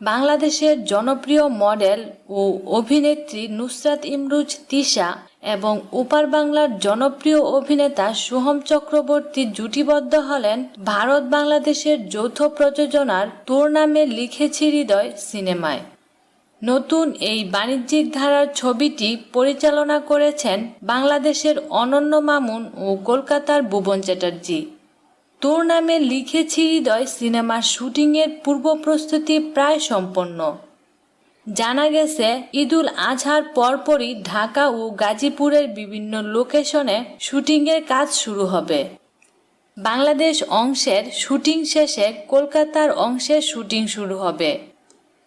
বাংলাদেশের জনপ্রিয় মডেল ও অভিনেত্রী নুসরাত ইমরুজ তিশা এবং ওপার বাংলার জনপ্রিয় অভিনেতা সোহম চক্রবর্তী জুটিবদ্ধ হলেন ভারত বাংলাদেশের যৌথ প্রযোজনার তোর নামে লিখেছি হৃদয় সিনেমায়। নতুন এই বাণিজ্যিক ধারার ছবিটি পরিচালনা করেছেন বাংলাদেশের অনন্য মামুন ও কলকাতার ভুবন চ্যাটার্জি। তোর নামে লিখেছি হৃদয় সিনেমার শুটিংয়ের পূর্ব প্রস্তুতি প্রায় সম্পন্ন। জানা গেছে, ঈদুল আজহার পরপরই ঢাকা ও গাজীপুরের বিভিন্ন লোকেশনে শুটিংয়ের কাজ শুরু হবে। বাংলাদেশ অংশের শুটিং শেষে কলকাতার অংশের শুটিং শুরু হবে।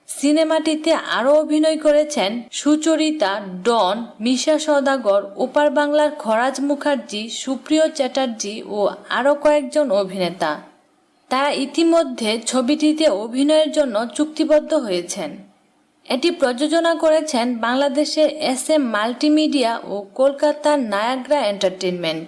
সিনেমাটিতে আরও অভিনয় করেছেন সুচরিতা, ডন, মিশা সদাগর ওপার বাংলার খরাজ মুখার্জি, সুপ্রিয় চ্যাটার্জি ও আরও কয়েকজন অভিনেতা। তারা ইতিমধ্যে ছবিটিতে অভিনয়ের জন্য চুক্তিবদ্ধ হয়েছেন। এটি প্রযোজনা করেছেন বাংলাদেশের এস এম মাল্টিমিডিয়া ও কলকাতার নায়াগ্রা এন্টারটেনমেন্ট